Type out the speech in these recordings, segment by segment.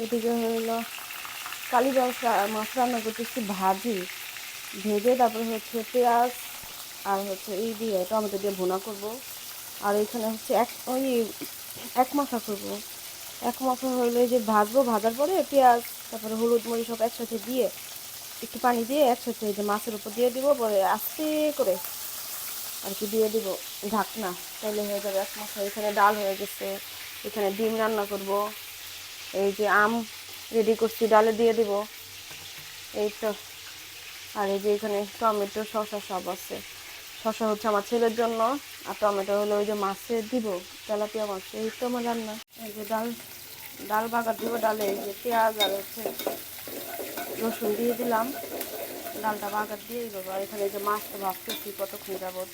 এদিকে হলো কালীবাস মাছ রান্না করতেছি ভাজি, ভেজে তারপরে হচ্ছে পেঁয়াজ আর হচ্ছে এই দিয়ে টমেটো দিয়ে ভুনা করব। আর এখানে হচ্ছে এক, ওই এক মাথা করব। এক মাথা হইলে যে ভাজবো, ভাজার পরে পেঁয়াজ, তারপরে হলুদ মরিচ সব একসাথে দিয়ে একটু পানি দিয়ে একসাথে যে মাছের উপর দিয়ে দিব, পরে আস্তে করে আর কি দিয়ে দিব ঢাকনা। তাহলে হয়ে যাবে এক মাথা। এখানে ডাল হয়ে গেছে, এখানে ডিম রান্না করব। এই যে আম রেডি করছি, ডালে দিয়ে দিব। এই তো। আর এই যে এখানে টমেটো শসা সব আছে। শসা হচ্ছে আমার ছেলের জন্য, আর টমেটো হলো ওই যে মাছে দিব, তেলাপিয়া মাছ, এই তো আমার রান্না। এই যে ডাল ডাল বাগার দিব ডালে এই যে পেঁয়াজ আর হচ্ছে রসুন দিয়ে দিলাম। ডালটা বাগার দেবো। আর এখানে এই যে মাছটা ভাবতেছি কতক্ষণ যাবত।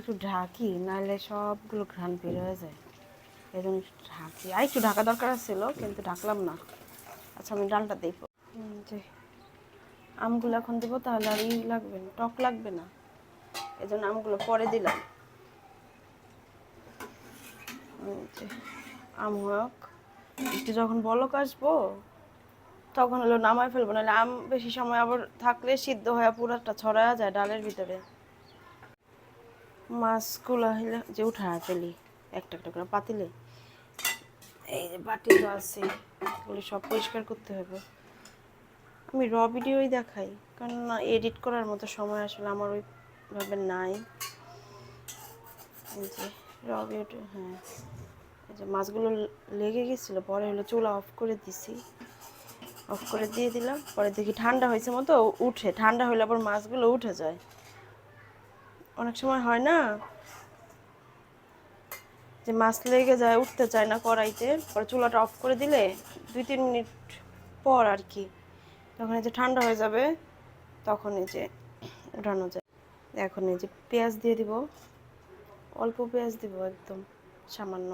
একটু ঢাকি, নাহলে সবগুলো ঘ্রাণ বের হয়ে যায়। এই জন্য একটু ঢাকি। আর একটু ঢাকা দরকার ছিল কিন্তু ঢাকলাম না। আচ্ছা আমি ডালটা দেখব যে আমগুলো এখন দেবো, তাহলে আর ই লাগবে না, টক লাগবে না। এই জন্য আমগুলো পরে দিলাম। আম হোক। একটু যখন বলক আসব, তখন হলো নামায় ফেলব, নাহলে আম বেশি সময় আবার থাকলে সিদ্ধ হয়ে পুরাটা ছড়ায় যায় ডালের ভিতরে। মাছগুলো হইলে যে উঠা ফেলি একটা একটা করে পাতিলে এই যে বাটি তো আছে এগুলো সব পরিষ্কার করতে হবে। আমি র ভিডিওই দেখাই, কারণ এডিট করার মতো সময় আসলে আমার ওইভাবে নাই। এই যে র ভিডিও হ্যাঁ। এই যে মাছগুলো লেগে গেছিল, পরে হলো চুলা অফ করে দিছি। অফ করে দিয়ে দিলাম, পরে দেখি ঠান্ডা হয়েছে মতো উঠে, ঠান্ডা হলে আবার মাছগুলো উঠে যায়। অনেক সময় হয় না যে মাছ লেগে যায়, উঠতে চায় না কড়াইতে, পরে চুলাটা অফ করে দিলে দুই তিন মিনিট পর আর কি যখন এই যে ঠান্ডা হয়ে যাবে, তখন এই যে উঠানো যায়। এখন এই যে পেঁয়াজ দিয়ে দিব, অল্প পেঁয়াজ দিব একদম সামান্য।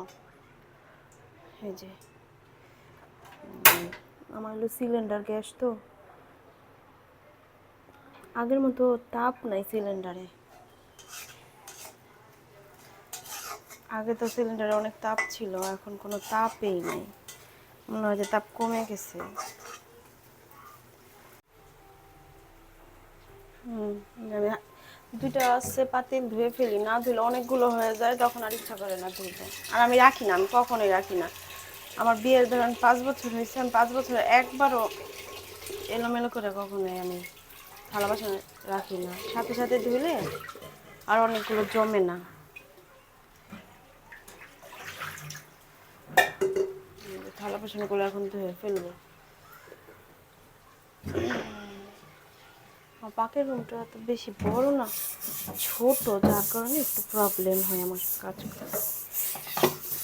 এই যে আমার হলো সিলিন্ডার গ্যাস তো। আগের মতো তাপ নাই সিলিন্ডারে আগে তো সিলিন্ডারে অনেক তাপ ছিল, এখন কোনো তাপই নেই। মনে হয় যে তাপ কমে গেছে। হুম দুইটা আছে পাতিল ধুয়ে ফেলি, না ধুলে অনেকগুলো হয়ে যায়, তখন আর ইচ্ছা করে না ধুতে আর আমি রাখি না, আমি কখনোই রাখি না। আমার বিয়ের ধরেন পাঁচ বছর হয়েছে, আমি পাঁচ বছরে একবারও এলোমেলো করে কখনোই আমি থালা বাসন রাখি না। সাথে সাথে ধুলে আর অনেকগুলো জমে না এই যে থালা বাসনগুলো এখন ধুয়ে ফেলব। পাকের রুমটা এত বেশি বড় না, ছোট, যার কারণে একটু প্রবলেম হয় আমার কাজ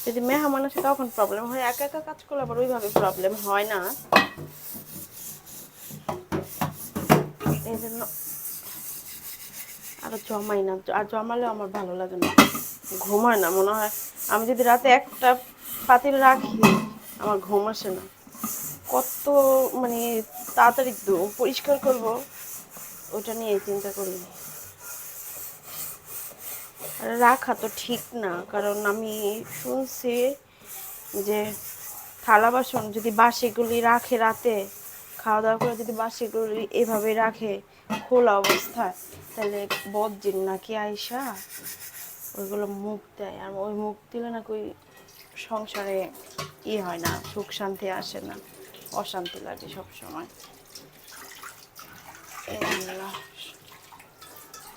যদি মেহমান আসে তখন প্রবলেম হয়, একা একা কাজ করলে আবার ওইভাবে প্রবলেম হয় না। এই জন্য আরও জমাই না, আর জমালেও আমার ভালো লাগে না। ঘুমায় না, মনে হয়। আমি যদি রাতে একটা পাতিল রাখি আমার ঘুম আসে না। কত মানে তাড়াতাড়ি পরিষ্কার করব, ওটা নিয়ে চিন্তা করি। রাখা তো ঠিক না, কারণ আমি শুনছি যে থালা বাসন যদি বাসিগুলি রাখে রাতে খাওয়া দাওয়া করে যদি বাসিগুলি এভাবে রাখে, খোলা অবস্থায়, তাহলে বদজিন নাকি আইসা ওইগুলো মুখ দেয়, আর ওই মুখ দিলে না কই সংসারে ই হয় না, সুখ শান্তি আসে না, অশান্তি লাগে সব সময়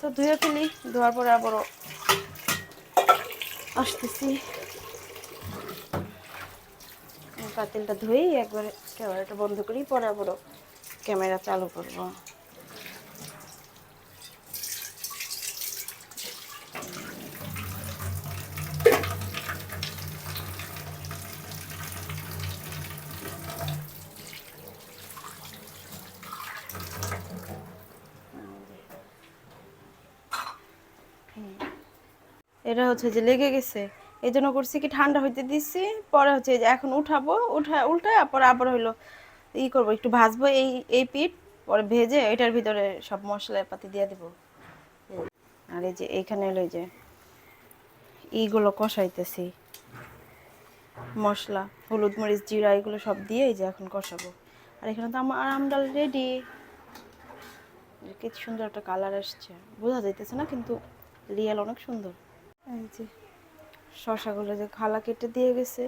তো ধুয়ে ফেলি, ধোয়ার পরে আবারও আসতেছি। পাতিলটা ধুয়েই একবারে ক্যামেরাটা বন্ধ করি, পরে আবারও ক্যামেরা চালু করব। এটা হচ্ছে যে লেগে গেছে। এই জন্য করছি কি ঠান্ডা হইতে দিচ্ছি পরে হচ্ছে যে এখন উঠাবো, উঠা উল্টা পরে আবার হইল ই করব, একটু ভাজবো এই এই পিঠ, পরে ভেজে এটার ভিতরে সব মশলা পাতি দিয়ে দেবো। আর এই যে এইখানে এলো যে এইগুলো কষাইতেছি। মশলা, হলুদ মরিচ, জিরা, এগুলো সব দিয়ে এই যে এখন কষাবো। আর এখানে তো আমার আমডাল রেডি কি সুন্দর একটা কালার আসছে। বোঝা যাইতেছে না কিন্তু রিয়েল অনেক সুন্দর। যে শশাগুলো যে খালা কেটে দিয়ে গেছে,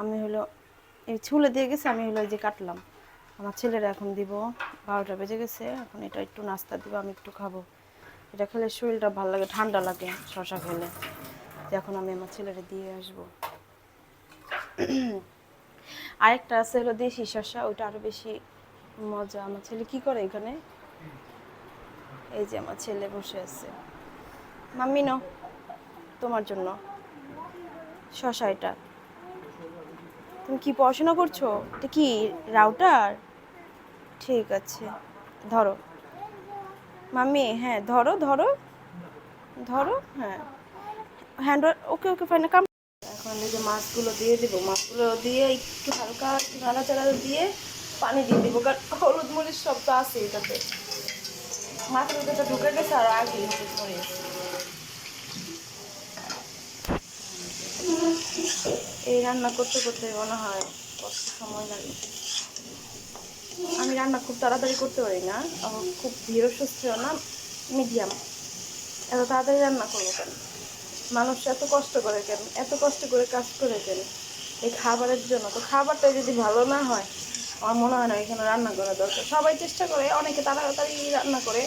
আমি হলো, এই ছুলে দিয়ে গেছে, আমি হলো যে কাটলাম। আমার ছেলেরা এখন দিব, বারোটা বেজে গেছে, এখন এটা একটু নাস্তা দিব, আমি একটু খাব। এটা খেলে শরীরটা ভালো লাগে, ঠান্ডা লাগে শশা খেলে। এখন আমি আমার ছেলেরা দিয়ে আসব। আরেকটা আছে হলো দেশি শসা ওইটা আরও বেশি মজা। আমার ছেলে কি করে এখানে? এই যে আমার ছেলে বসে আছে। মাম্মি, নাও। তোমার জন্য। এটা। তুমি কি পড়াশোনা করছ? এটা কি রাউটার? ঠিক আছে। ধরো। মাম্মি হ্যাঁ ধরো ধরো। ধরো হ্যাঁ। হ্যান্ড ওকে ওকে ফাইন কাম এখন এই যে মাছগুলো দিয়ে দিব। মাছগুলো দিয়ে একটু হালকা একটু নাড়াচাড়া দিয়ে পানি দিয়ে দিব। কারণ হলুদ মরিচ সব তো আছে এটাতে। মাছের মধ্যে ঢুকে গেছে আর আগে হলুদ মরিচ। এই রান্না করতে করতে মনে হয় কত সময় লাগে। আমি রান্না খুব তাড়াতাড়ি করতে পারি না আবার খুব ধীর সুস্থও না মিডিয়াম এত তাড়াতাড়ি রান্না করব কেন? মানুষ এত কষ্ট করে কেন? এত কষ্ট করে কাজ করে কেন? এই খাবারের জন্য তো খাবারটা যদি ভালো না হয়, আমার মনে হয় না এখানে রান্না করা দরকার। সবাই চেষ্টা করে, অনেকে তাড়াতাড়ি রান্না করে,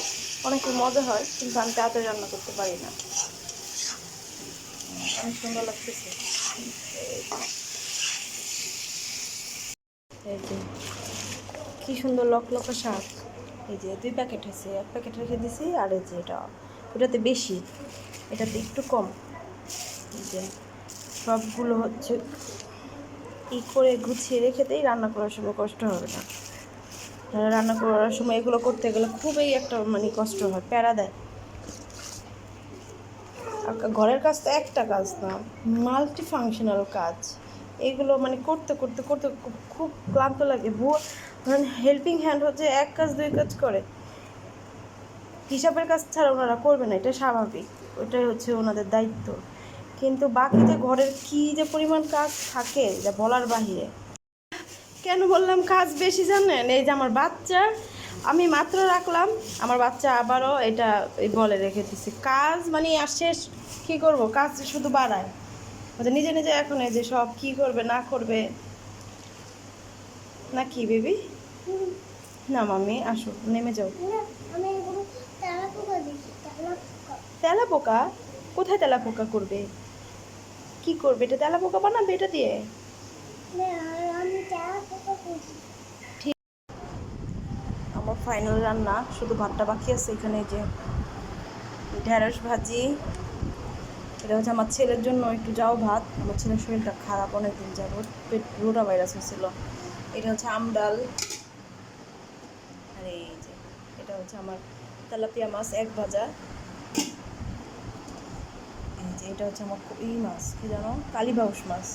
অনেকে মজা হয়, কিন্তু আমি তাড়াতাড়ি রান্না করতে পারি না। অনেক সুন্দর লাগতেছে। এই যে, কি সুন্দর লক লকা শাক। এই যে, দুই প্যাকেট হয়েছে। এক প্যাকেট রেখে দিছি, আর এই যে এটা, ওটাতে বেশি, এটাতে একটু কম। এই যে, সবগুলো হচ্ছে ই করে গুছিয়ে রেখে দেই, রান্না করার সময় কষ্ট হবে না। রান্না করার সময় এগুলো করতে গেলে খুবই একটা মানে কষ্ট হয়, প্যারা দেয়। ঘরের কাজ তো একটা কাজ না মাল্টি ফাংশনাল কাজ। এগুলো মানে করতে করতে করতে খুব- ক্লান্ত লাগে। ভুয়া মানে হেল্পিং হ্যান্ড হচ্ছে এক কাজ, দুই কাজ করে। হিসাবের কাজ ছাড়া ওনারা করবে না, এটা স্বাভাবিক। ওটাই হচ্ছে ওনাদের দায়িত্ব। কিন্তু বাকি যে ঘরের কী যে পরিমাণ কাজ থাকে যা বলার বাহিরে। কেন বললাম কাজ বেশি জানেন? এই যে আমার বাচ্চা আমি মাত্র রাখলাম, আমার বাচ্চা আবারও এটা বলে রেখে দিছি। কাজ মানে আর শেষ কী করব? কাজ শুধু বাড়ায়। ওদের নিজে নিজে এখন এই যে সব কি করবে, না করবে? না কি, বেবি? না মামি আসো, নেমে যাও। তেলা পোকা দিচ্ছি কোথায় তেলা পোকা করবে? কি করবে? এটা তেলা পোকা বানাবে এটা দিয়ে? আমি তেলা পোকা করছি। ফাইনাল রান্না, শুধু ভাতটা বাকি আছে এখানে যে ঢেঁড়স ভাজি। এটা হচ্ছে আমার ছেলের জন্য, একটু যাও ভাত। আমার ছেলের শরীরটা খারাপ অনেকদিন যাবত পেট রোটা ভাইরাস হয়েছিল। এটা হচ্ছে আমডাল আর এই যে, এটা হচ্ছে আমার তেলাপিয়া মাছ, এক ভাজা। এই যে, এটা হচ্ছে আমার ই মাছ, কি জানো? কালীবাউস মাছ।